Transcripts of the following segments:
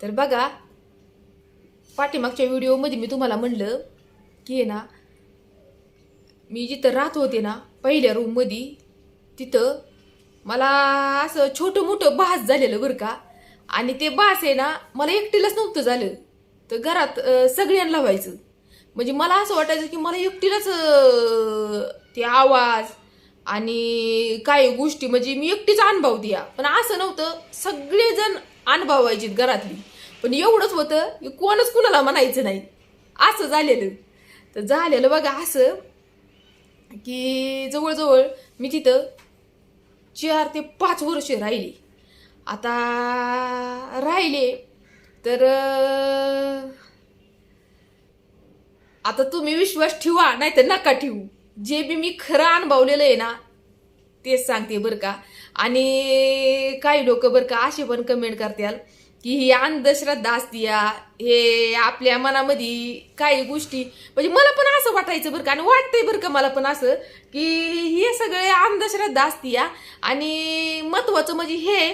तर बघा पाठीमागच्या व्हिडिओमध्ये मी तुम्हाला म्हणलं की आहे ना मी जिथं राहत होते ना पहिल्या रूममध्ये तिथं मला असं छोटं मोठं बास झालेलं बरं का. आणि ते बास आहे ना मला एकटीलाच नव्हतं झालं. तर घरात सगळ्यांना व्हायचं. म्हणजे मला असं वाटायचं की मला एकटीलाच ते आवाज आणि काही गोष्टी म्हणजे मी एकटीच अनुभव द्या. पण असं नव्हतं. सगळेजण अनुभवायची घरातली. पण एवढंच होतं की कोणच कुणाला म्हणायचं नाही. असं झालेलं. तर झालेलं बघा असं की जवळजवळ मी तिथं चार ते पाच वर्ष राहिली. आता राहिले तर आता तुम्ही विश्वास ठेवा नाही तर नका ठेवू. जे बी मी खरं अनुभवलेलं आहे ना तेच सांगते बरं का. आणि काही लोक बरं का असे पण कमेंट करतील की ही अंधश्रद्धा असतीया हे आपल्या मनामध्ये काही गोष्टी म्हणजे मला पण असं वाटायचं बरं का आणि वाटतंय बरं का मला पण असं की हे सगळे अंधश्रद्धा असतीया आणि महत्वाचं म्हणजे हे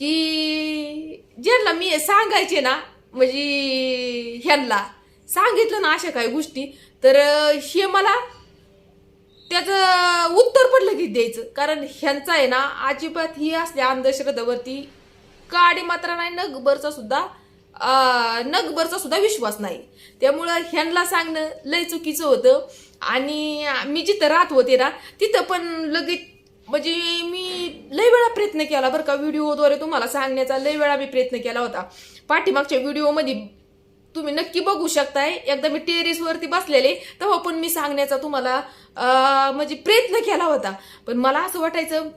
की ज्यांना मी सांगायचे ना म्हणजे ह्यांना सांगितलं ना अशा काही गोष्टी तर हे मला त्याचं लगेच द्यायचं. कारण ह्यांचा आहे ना अजिबात ही असल्या अंधश्रद्धावरती काडी मात्र नाही नगभरचा सुद्धा नगभरचा सुद्धा विश्वास नाही. त्यामुळं ह्यांना सांगणं लय चुकीचं होतं. आणि मी जिथं राहत होते ना तिथं पण लगेच म्हणजे मी लय वेळा प्रयत्न केला बरं का व्हिडिओद्वारे तुम्हाला सांगण्याचा लय वेळा मी प्रयत्न केला होता. पाठीमागच्या व्हिडिओमध्ये तुम्ही नक्की बघू शकताय. एकदा मी टेरेसवरती बसलेले तेव्हा पण मी सांगण्याचा तुम्हाला म्हणजे प्रयत्न केला होता. पण मला असं वाटायचं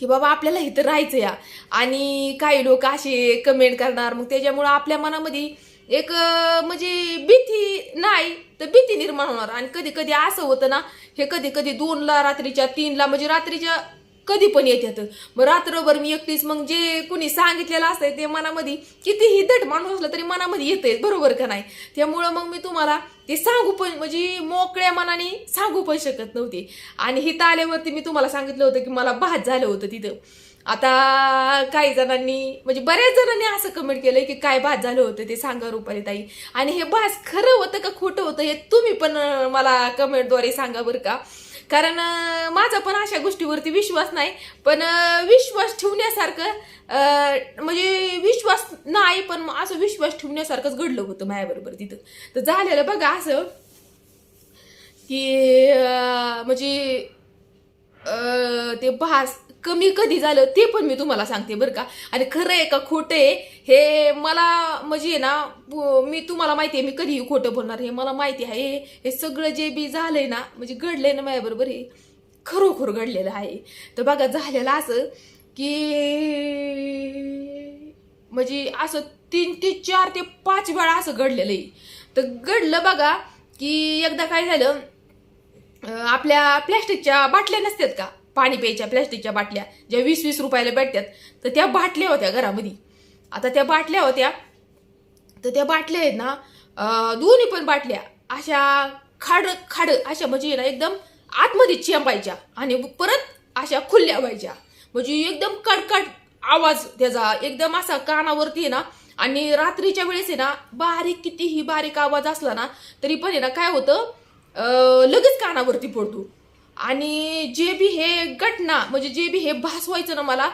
की बाबा आपल्याला इथं राहायचं या. आणि काही लोक असे कमेंट करणार मग त्याच्यामुळं आपल्या मनामध्ये एक म्हणजे भीती नाही तर भीती निर्माण होणार. आणि कधी कधी असं होतं ना हे कधी कधी दोनला रात्रीच्या तीनला म्हणजे रात्रीच्या कधी पण येतात मग रात्रभर मी एकटीच मग जे कुणी सांगितलेलं असतंय ते मनामध्ये कितीही दट माणूस असला तरी मनामध्ये येतंय बरोबर का नाही? त्यामुळं मग मी तुम्हाला ते सांगू पण म्हणजे मोकळ्या मनाने सांगू पण शकत नव्हते. आणि हिथं आल्यावरती मी तुम्हाला सांगितलं होतं की मला भात झालं होतं तिथं. आता काही जणांनी म्हणजे बऱ्याच जणांनी असं कमेंट केलंय की काय भात झालं होतं ते सांगा रुपाली ताई आणि हे भास खरं होतं का खोटं होतं हे तुम्ही पण मला कमेंटद्वारे सांगा बरं का. कारण माझा पण अशा गोष्टीवरती विश्वास नाही. पण विश्वास ठेवण्यासारखं म्हणजे विश्वास नाही पण असं विश्वास ठेवण्यासारखंच घडलं होतं माझ्याबरोबर तिथं. तर झालेलं बघा असं की म्हणजे ते भास कमी कधी झालं ते पण मी तुम्हाला सांगते बरं का. आणि खरं आहे का खोटं आहे हे मला म्हणजे आहे ना मी तुम्हाला माहिती आहे मी कधीही खोटं बोलणार हे मला माहिती आहे. हे सगळं जे बी झालंय ना म्हणजे घडलंय ना माझ्याबरोबर हे खरोखर घडलेलं आहे. तर बघा झालेलं असं की म्हणजे असं तीन ते चार ते पाच वेळा असं घडलेलं आहे तर घडलं बघा की एकदा काय झालं आपल्या प्लॅस्टिकच्या बाटल्या नसतात का? पाणी प्यायच्या प्लॅस्टिकच्या बाटल्या ज्या वीस वीस रुपयाला भेटतात तर त्या बाटल्या होत्या घरामध्ये. आता त्या बाटल्या होत्या तर त्या बाटल्या आहेत ना दोन्ही पण बाटल्या अशा खाड खाड अशा म्हणजे ना एकदम आतमध्ये चेंबायच्या आणि परत अशा खुल्ल्या व्हायच्या. म्हणजे एकदम कडकड आवाज त्याचा एकदम असा कानावरती आहे ना आणि रात्रीच्या वेळेस आहे ना बारीक कितीही बारीक आवाज असला ना तरी पण आहे ना काय होतं लगेच कानावरती पडतो. आणि जे बी हे घटना म्हणजे जे बी हे भासवायचं ना मला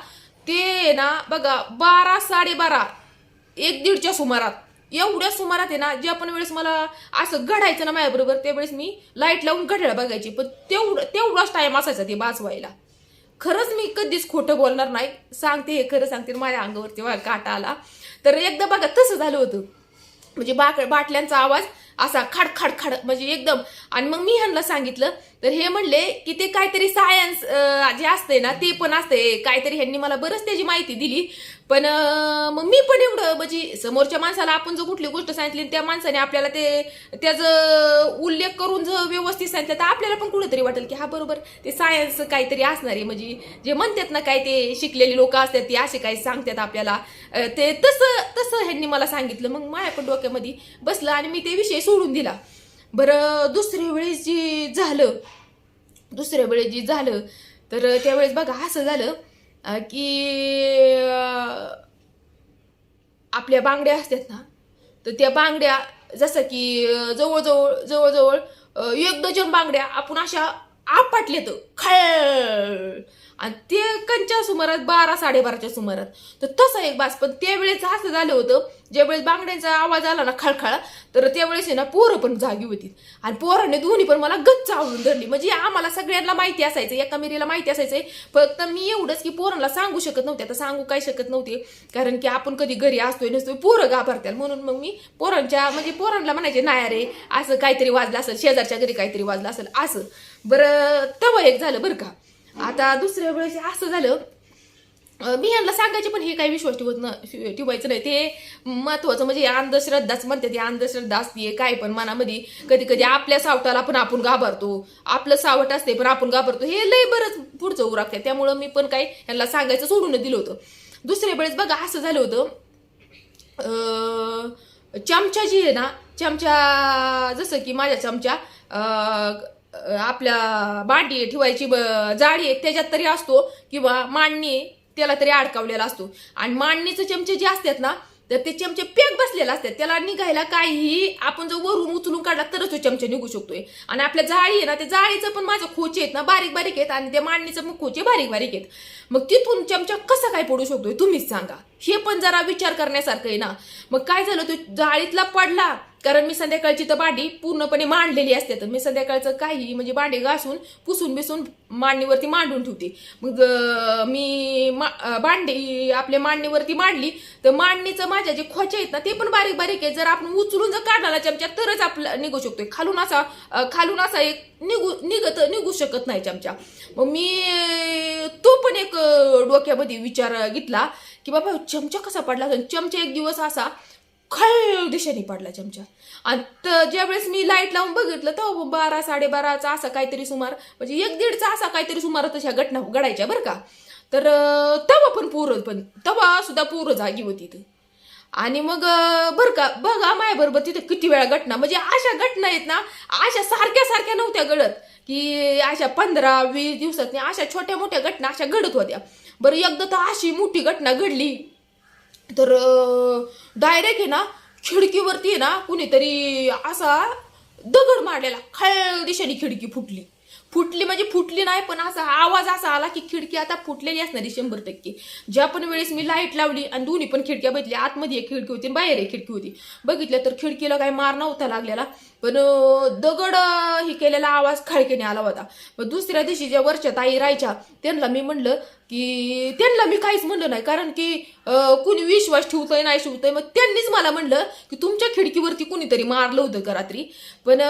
ते ना बघा बारा साडेबारा एक दीडच्या सुमारात. एवढ्या सुमारात आहे ना जे पण वेळेस मला असं घडायचं ना माझ्याबरोबर त्यावेळेस मी लाइट लावून घड्याळ बघायची. पण तेवढं तेवढाच टाईम असायचा ते वाजवायला खरंच मी कधीच खोटं बोलणार नाही. सांगते हे खरं सांगते माझ्या अंगावरती मला काटा आला. तर एकदा बघा तसं झालं होतं. म्हणजे बाक बाटल्यांचा आवाज असा खाड खाड खाड म्हणजे एकदम. आणि मग मी ह्यांना सांगितलं तर हे म्हणले की ते काहीतरी सायन्स जे असते ना ते पण असते काहीतरी ह्यांनी मला बरंच त्याची माहिती दिली. पण मग मी पण एवढं म्हणजे समोरच्या माणसाला आपण जर कुठली गोष्ट सांगितली त्या माणसाने आपल्याला ते त्याचं उल्लेख करून जर व्यवस्थित सांगितलं तर आपल्याला पण कुठेतरी वाटेल की हा बरोबर ते सायन्स काहीतरी असणार आहे. म्हणजे जे म्हणतात ना काय ते शिकलेली लोक असतात ते असे काही सांगतात आपल्याला. ते तसं तसं ह्यांनी मला सांगितलं. मग माझ्या पण डोक्यामध्ये बसलं आणि मी ते विषय सोडून दिला. बरं दुसऱ्या वेळेस जे झालं दुसऱ्या वेळेस जे झालं तर त्यावेळेस बघा असं झालं की आपल्या बांगड्या असतात ना तर त्या बांगड्या जसं की जवळजवळ जवळजवळ एक डझन बांगड्या आपण अशा आपटलेत खळ. आणि ते कंच्या सुमारात बारा साडेबाराच्या सुमारात. तर तसं एक बास पण त्यावेळेस असं झालं होतं ज्यावेळेस बांगड्यांचा आवाज आला ना खळखळ तर त्यावेळेस आहे ना पोरं पण जागी होती. आणि पोरांनी दोन्ही पण मला गच्च आवडून धरली. म्हणजे आम्हाला सगळ्यांना माहिती असायचं एका मिरीला माहिती असायचंय. फक्त मी एवढंच की पोरांना सांगू शकत नव्हते. आता सांगू काय शकत नव्हते. कारण की आपण कधी घरी असतोय नसतोय पोरं घाबरतात म्हणून मग मी पोरांच्या म्हणजे पोरांना म्हणायचे नाही अरे असं काहीतरी वाजलं असेल शेजारच्या घरी काहीतरी वाजलं असेल. असं. बरं तेव्हा एक झालं बरं का. आता दुसऱ्या वेळेस असं झालं मी यांना सांगायचे पण हे काही विश्वास ठेवत नाही ठेवायचं नाही. ते महत्वाचं म्हणजे अंधश्रद्धाच म्हणते ती अंधश्रद्धा असते काय पण मनामध्ये. कधी कधी आपल्या सावटाला पण आपण घाबरतो आपलं सावट असते पण आपण घाबरतो हे लय बरंच पुढचं उरागते त्यामुळं मी पण काय यांना सांगायचं सोडून दिलं होतं. दुसऱ्या वेळेस बघा असं झालं होतं चमचा जी आहे ना चमचा जसं की माझ्या चमचा आपल्या भांडी ठेवायची जाळी आहे त्याच्यात तरी असतो किंवा मांडणी आहे, त्याला तरी अडकावलेला असतो. आणि मांडणीचे चमचे जे असतात ना तर ते चमचे पेक बसलेले असतात. त्याला निघायला काहीही आपण जर वरून उचलून काढला तरच तो चमचे निघू शकतोय. आणि आपल्या जाळी आहे ना ते जाळीचं पण माझं खोचे आहेत ना बारीक बारीक आहेत आणि त्या मांडणीचं पण खोचे बारीक बारीक आहेत. मग तिथून चमचा कसा काय पडू शकतोय तुम्हीच सांगा. हे पण जरा विचार करण्यासारखं आहे ना. मग काय झालं तो जाळीतला पडला. कारण मी संध्याकाळची तर भांडी पूर्णपणे मांडलेली असते. तर मी संध्याकाळचं काही म्हणजे भांडी घासून पुसून बिसून मांडणीवरती मांडून ठेवते. मग मी मा- भांडी आपल्या मांडणीवरती मांडली. तर मांडणीचं माझ्या जे खोचे आहेत ना ते पण बारीक बारीक आहे जर आपण उचलून जर काढला चमच्या चमचा तरच आपलं निघू शकतोय. खालून असा खालून असा एक निघू निघत निघू शकत नाही चमचा. मग मी तो पण एक डोक्यामध्ये विचार घेतला की बाबा चमचा कसा पडला चमचा एक दिवस असा खळ दिशेने पडला चमचा. आणि ज्यावेळेस मी लाइट लावून बघितलं तर बारा साडेबाराचा असा काहीतरी सुमार म्हणजे एक दीडचा असा काहीतरी सुमार तशा घटना घडायच्या बरं का. तर तेव्हा पण पोरं पण तेव्हा सुद्धा पोरं जागी होती ते. आणि मग बरं का बघा माझ्याबरोबर तिथे किती वेळा घटना म्हणजे अशा घटना आहेत ना अशा सारख्या सारख्या नव्हत्या घडत. की अशा पंधरा वीस दिवसात अशा छोट्या मोठ्या घटना अशा घडत होत्या. बरं एकदा तर अशी मोठी घटना घडली. तर डायरेक्ट आहे ना खिडकीवरती आहे ना कुणीतरी असा दगड मारलेला खळ दिशेने खिडकी फुटली. फुटली म्हणजे फुटली नाही पण असा आवाज असा आला की खिडकी आता फुटलेली असणारी शंभर टक्के. ज्या पण वेळेस मी लाइट लावली आणि दोन्ही पण खिडक्या बघितल्या आतमध्ये एक खिडकी होती आणि बाहेर एक खिडकी होती. बघितलं तर खिडकीला काही मार नव्हता लागलेला. पण दगड हे केलेला आवाज खळकेने आला होता. मग दुसऱ्या दिवशी ज्या वरच्या ताई राहायच्या त्यांना मी म्हणलं की त्यांना मी काहीच म्हणलं नाही. कारण की कुणी विश्वास ठेवतोय नाही ठेवतोय मग त्यांनीच मला म्हणलं की तुमच्या खिडकीवरती कुणीतरी मारलं होतं का रात्री? पण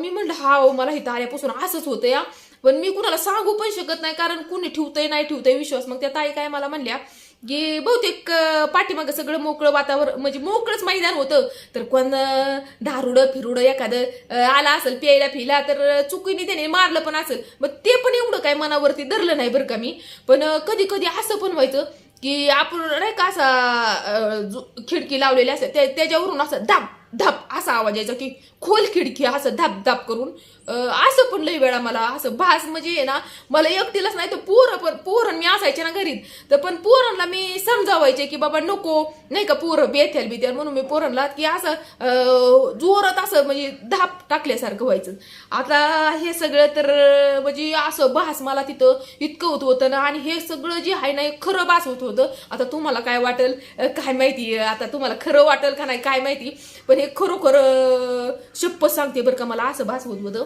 मी म्हणलं हा हो, मला इथं आल्यापासून असंच होतं या पण मी कुणाला सांगू पण शकत नाही कारण कुणी ठेवतंय नाही ठेवतंय विश्वास. मग त्या ताई काय मला म्हणल्या की बहुतेक पाठीमाग पाठीमागं सगळं मोकळं वातावरण म्हणजे मोकळंच मैदान होतं. तर कोण अं, दारुडं फिरुडं एखादं आला असेल प्यायला फिला तर चुकीने त्याने मारलं पण असेल. मग ते पण एवढं काय मनावरती धरलं नाही बरं का मी. पण कधी कधी असं पण व्हायचं की आपण नाही का असा जो- खिडकी लावलेली असते त्याच्यावरून असं धाप धाप असा आवाज यायचा की खोल खिडकी असं धाप धाप करून असं पण लई वेळा मला असं भास म्हणजे आहे ना मला एकटीलाच नाही तर पोरं पण पोरण मी असायचे ना घरीत. तर पण पोरांना मी समजावायचे की बाबा नको नाही का पोरं बेथ्याल बिथ्याल म्हणून मी पोरांना की असं जोरात असं म्हणजे धाप टाकल्यासारखं व्हायचं. आता हे सगळं तर म्हणजे असं भास मला तिथं इतकं होत होतं ना आणि हे सगळं जे आहे ना हे खरं भास होत होतं. आता तुम्हाला काय वाटेल काय माहिती आता तुम्हाला खरं वाटेल का नाही काय माहिती. पण हे खरोखर शप्प सांगते बरं का मला असं भास होत होतं.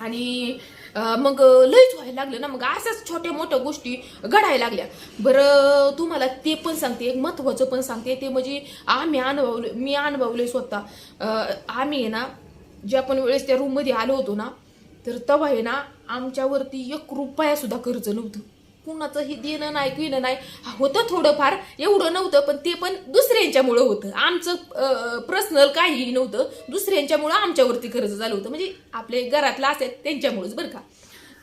आणि मग लयच व्हायला लागलं ना मग अशाच छोट्या मोठ्या गोष्टी घडायला लागल्या. बरं तुम्हाला ते पण सांगते एक महत्त्वाचं पण सांगते ते म्हणजे आम्ही अनुभवले मी अनुभवले स्वतः. आम्ही आहे ना ज्या पण वेळेस त्या रूममध्ये आलो होतो ना तर तेव्हा आहे ना आमच्यावरती एक रुपया सुद्धा कर्ज नव्हतं. कुणाचं हे देणं नाही घेणं नाही. होतं थोडंफार. एवढं नव्हतं पण ते पण दुसऱ्यांच्यामुळं होतं. आमचं पर्सनल काहीही नव्हतं. दुसऱ्यांच्यामुळं आमच्यावरती खर्च झालं होतं. म्हणजे आपले घरातलं असेल त्यांच्यामुळंच बरं का.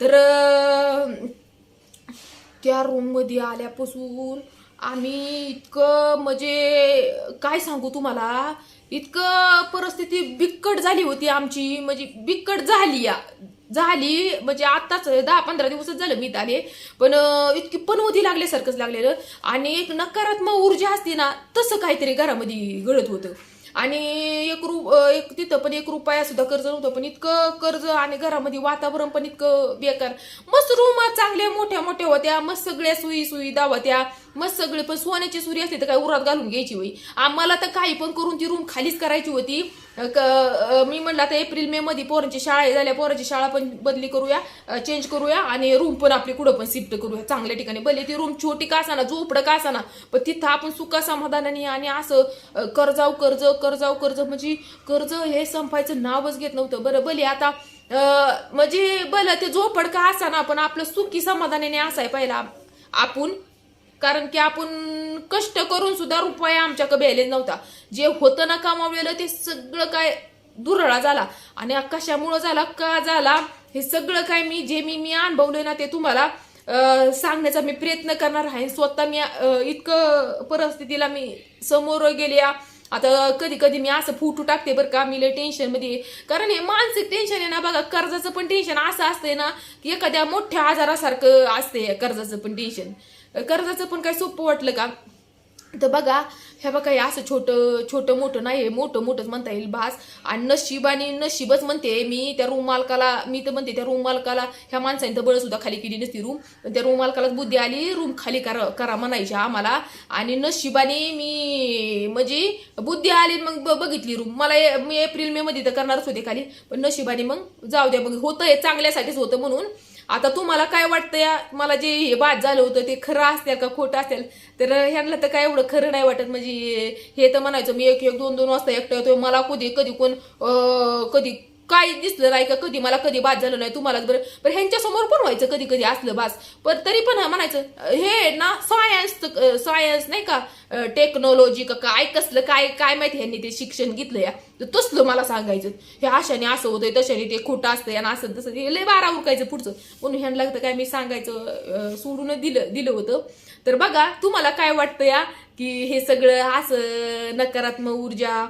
तर त्या रूममध्ये आल्यापासून आम्ही इतकं म्हणजे काय सांगू तुम्हाला? इतकं परिस्थिती बिकट झाली होती आमची. म्हणजे बिकट झाली या. झाली म्हणजे आत्ताच दहा पंधरा दिवसच झालं मी आले. पण इतकी पनवती लागल्यासारखंच लागलेलं. आणि एक नकारात्मक ऊर्जा असते ना तसं काहीतरी घरामध्ये घडत होतं. आणि एक रु एक तिथं पण एक रुपया सुद्धा कर्ज नव्हतं पण इतकं कर्ज आणि घरामध्ये वातावरण पण इतकं बेकार. मस्त रूम चांगल्या मोठ्या मोठ्या होत्या मस्त सगळ्या सुई सुविधा होत्या मस्त सगळे पण सोन्याची सुरी असली तर काय उरात घालून घ्यायची होई आम्हाला तर काही पण करून ती रूम खालीच करायची होती. मी म्हणलं आता एप्रिल मे मध्ये पोरांची शाळा झाल्या पोरांची शाळा पण बदली करूया चेंज करूया आणि रूम पण आपली कुठं पण शिफ्ट करूया चांगल्या ठिकाणी. भले ती रूम छोटी का असाना झोपडं का असाना पण तिथं आपण सुखा समाधानाने आणि असं कर्जाव कर्ज कर्जाव कर्ज म्हणजे कर्ज हे संपायचं नावच घेत नव्हतं. बरं भले आता म्हणजे भलं ते झोपड का असाना पण आपलं सुखी समाधानाने असाय पहिला. आपण कारण की आपण कष्ट करून सुद्धा रुपया आमच्याकडे भेले नव्हता. जे होतं ना कमावलेलं ते सगळं काय दुरळा झाला. आणि कशामुळं झाला का झाला हे सगळं काय मी जे मी मी अनुभवलं ना ते तुम्हाला सांगण्याचा मी प्रयत्न करणार आहे. स्वतः मी इतकं परिस्थितीला मी समोर गेले. आता कधी कधी मी असं फुटू टाकते बरं का मी लय टेन्शनमध्ये कारण हे मानसिक टेन्शन आहे ना बघा कर्जाचं पण टेन्शन असं असतंय ना की एखाद्या मोठ्या आजारासारखं असते कर्जाचं पण टेन्शन कर्जाचं पण काय सोपं वाटलं का? तर बघा हे बघा हे असं छोटं छोटं मोठं नाही हे मोठं मोठंच म्हणता येईल भास. आणि नशीब आणि नशीबच म्हणते मी त्या रूम मालकाला मी तर म्हणते त्या रूम मालकाला ह्या माणसाने तर बळ सुद्धा खाली केली नसती रूम पण त्या रूम मालकालाच बुद्धी आली रूम खाली करा करा म्हणायची आम्हाला. आणि नशिबाने मी म्हणजे बुद्धी आली मग ब- बघितली रूम मला ए- मी एप्रिल मे मध्ये तर करणारच होते खाली. पण नशिबाने मग जाऊ द्या मग होतं हे चांगल्यासाठीच होतं म्हणून. आता तुम्हाला काय वाटतं या मला जे हे बाद झालं होतं ते खरं असेल का खोटं असेल तर ह्यांना तर काय एवढं खरं नाही वाटत. म्हणजे हे तर म्हणायचं मी एक एक दोन दोन वाजता एकटं येतोय. मला कधी कधी कोण कधी काही दिसलं नाही का? कधी मला कधी बाद झालं नाही तुम्हालाच बरं. पण ह्यांच्या समोर पण व्हायचं कधी कधी असलं बास. पण तरी पण म्हणायचं हे ना सायन्स सायन्स नाही का? टेक्नॉलॉजी का काय कसलं काय काय माहिती ह्यांनी ते शिक्षण घेतलं या? तर तसलं मला सांगायचं. हे अशाने असं होतंय तशाने ते खोटं असतं या असं तसं. हे लय बारा उरकायचं पुढचं. म्हणून ह्यांना लागतं काय मी सांगायचं सोडून दिलं दिलं होतं. तर बघा तुम्हाला काय वाटतं या? की हे सगळं असं नकारात्मक ऊर्जा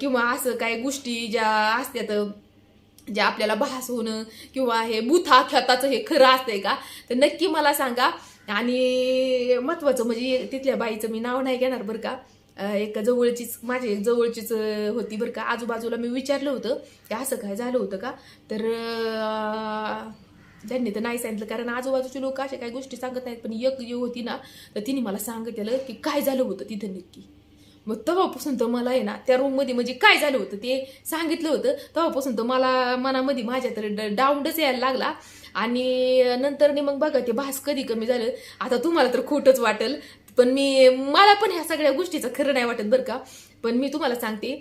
किंवा असं काय गोष्टी ज्या असत्यात जे आपल्याला भास होणं किंवा हे बुथा खताचं हे खरं असतंय का? तर नक्की मला सांगा. आणि महत्वाचं म्हणजे तिथल्या बाईचं मी नाव नाही घेणार बरं का. एक जवळचीच माझी एक जवळचीच होती बरं का. आजूबाजूला मी विचारलं होतं की असं काय झालं होतं का? तर त्यांनी तर नाही सांगितलं कारण आजूबाजूचे लोक अशा काही गोष्टी सांगत नाहीत पण एक होती ना तर तिने मला सांगितलं की काय झालं होतं तिथं नक्की. मग तेव्हापासून तर मला आहे ना त्या रूममध्ये म्हणजे काय झालं होतं ते सांगितलं होतं. तेव्हापासून तर मला मनामध्ये माझ्या तर ड- यायला लागला. आणि नंतर मग बघा ते भास कधी कमी झालं. आता तुम्हाला तर खोटंच वाटेल पण मी मला पण ह्या सगळ्या गोष्टीचं खरं नाही वाटत बरं का. पण मी तुम्हाला सांगते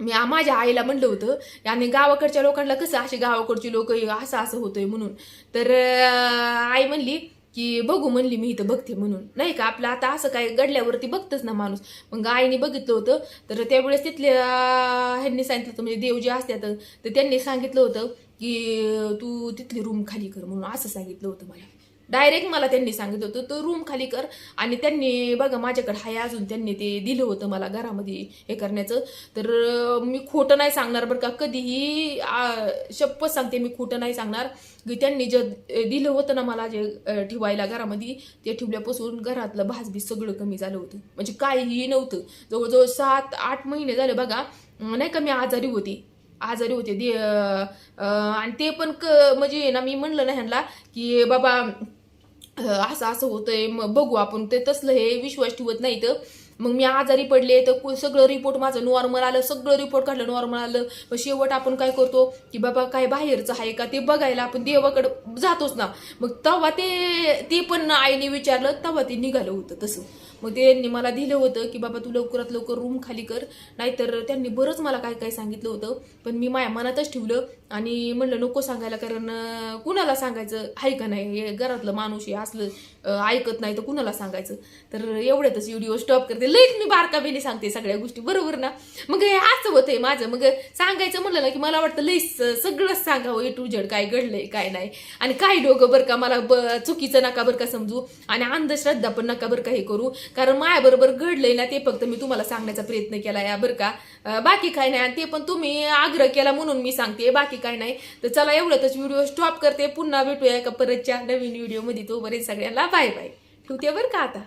मी माझ्या आईला म्हणलं होतं आणि गावाकडच्या लोकांना कसं असे गावाकडची लोक असं असं होतंय म्हणून. तर आई म्हणली की बघू म्हणली मी इथं बघते म्हणून. नाही का? आपलं आता असं काय घडल्यावरती बघतच ना माणूस. मग आईने बघितलं होतं तर त्यावेळेस तिथल्या ह्यांनी सांगितलं होतं म्हणजे देव जे असतात तर त्यांनी सांगितलं होतं की तू तिथली रूम खाली कर म्हणून असं सांगितलं होतं मला. डायरेक्ट मला त्यांनी सांगितलं होतं तो रूम खाली कर. आणि त्यांनी बघा माझ्याकडे हाय अजून त्यांनी ते दिलं होतं मला घरामध्ये हे करण्याचं. तर मी खोटं नाही सांगणार बरं का. कधीही शप्प शपथ सांगते मी खोटं नाही सांगणार. की त्यांनी जे दिलं होतं ना मला जे ठेवायला घरामध्ये ते ठेवल्यापासून घरातलं भासबीस सगळं कमी झालं होतं. म्हणजे काहीही नव्हतं. जवळजवळ सात आठ महिने झाले बघा नाही का मी आजारी होती. आजारी होते. दे आणि ते पण क म्हणजे ना मी म्हणलं ना ह्यांना की बाबा असं असं होतंय मग बघू आपण. ते तसलं हे विश्वास ठेवत नाही तर मग मी आजारी पडले तर कु- सगळं रिपोर्ट माझं नॉर्मल आलं सगळं रिपोर्ट काढलं नॉर्मल आलं. मग शेवट आपण काय करतो की बाबा काय बाहेरचं आहे का ते बघायला आपण देवाकडं जातोच ना. मग तेव्हा ते ते पण आईने विचारलं तेव्हा ते निघालं होतं तसं. मग त्यांनी मला दिलं होतं की बाबा तू लवकरात लवकर रूम खाली कर. नाहीतर त्यांनी बरंच मला काय काय सांगितलं होतं. पण मी माझ्या मनातच ठेवलं आणि म्हणलं नको सांगायला कारण कुणाला सांगायचं? आहे का नाही? हे घरातलं माणूस हे असलं ऐकत नाही तर कुणाला सांगायचं? तर एवढ्यातच व्हिडिओ स्टॉप करते. लईच मी बारकाबीने सांगते सगळ्या गोष्टी बरोबर ना? मग हे असं होतंय माझं. मग सांगायचं म्हणलं ना की मला वाटतं लईच सगळंच सांगावं ए टू झेड काय घडलंय काय नाही. आणि काही डोकं बरं का मला ब चुकीचं नका बरं का समजू. आणि अंधश्रद्धा पण नका बरं का हे करू. कारण माझ्याबरोबर घडलंय ना ते फक्त मी तुम्हाला सांगण्याचा प्रयत्न केला या बरं का? बाकी काय नाही. आणि ते पण तुम्ही आग्रह केला म्हणून मी सांगते. बाकी काय नाही. तर चला एवढंच. व्हिडिओ स्टॉप करते. पुन्हा भेटूया एका परतच्या नवीन व्हिडिओमध्ये तोपर्यंत सगळ्यांना बाय बाय ठेवते बरं का आता?